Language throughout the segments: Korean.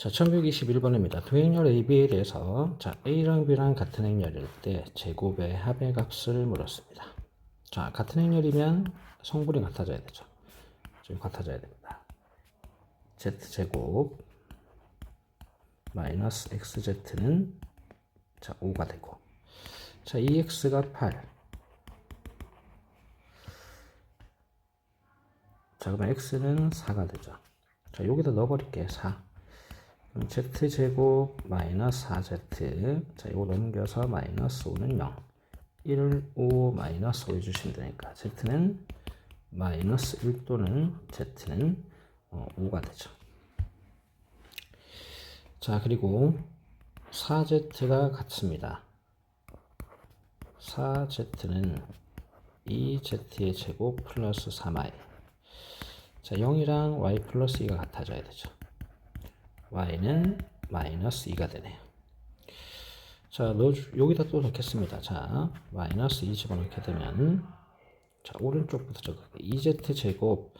자, 1121번입니다. 두 행렬 AB에 대해서 자, A랑 B랑 같은 행렬일 때 제곱의 합의 값을 물었습니다. 자, 같은 행렬이면 성분이 같아져야 되죠. 지금 같아져야 됩니다. Z제곱 마이너스 XZ는 자, 5가 되고 자, 2X가 8 자, 그러면 X는 4가 되죠. 자, 여기다 넣어버릴게. 4. Z제곱 마이너스 4z 자 이거 넘겨서 마이너스 5는 0 1, 5 마이너스 5 해주시면 되니까 z는 마이너스 1 또는 z는 어, 5가 되죠. 자 그리고 4z가 같습니다. 4z는 2z의 제곱 플러스 3i 자 0이랑 y 플러스 2가 같아져야 되죠 y는 마이너스 2가 되네요. 자, 넣어 여기다 또 넣겠습니다. 자, 마이너스 2 집어넣게 되면 자, 오른쪽부터 적을게 2z 제곱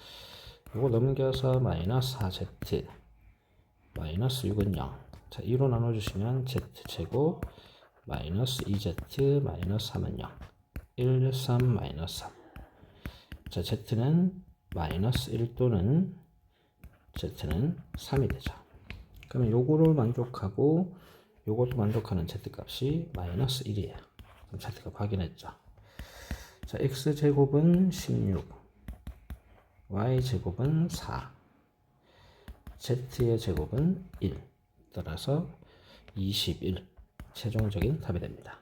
이거 넘겨서 마이너스 4z 마이너스 6은 0. 자, 2로 나눠 주시면 z 제곱 마이너스 2z 마이너스 3은 0. 1, 3 마이너스 3. 자, z는 마이너스 1 또는 z는 3이 되죠. 그러면 요거를 만족하고 요것도 만족하는 z값이 마이너스 1이에요. 그럼 z값 확인했죠. 자, x제곱은 16, y제곱은 4, z의 제곱은 1. 따라서 21. 최종적인 답이 됩니다.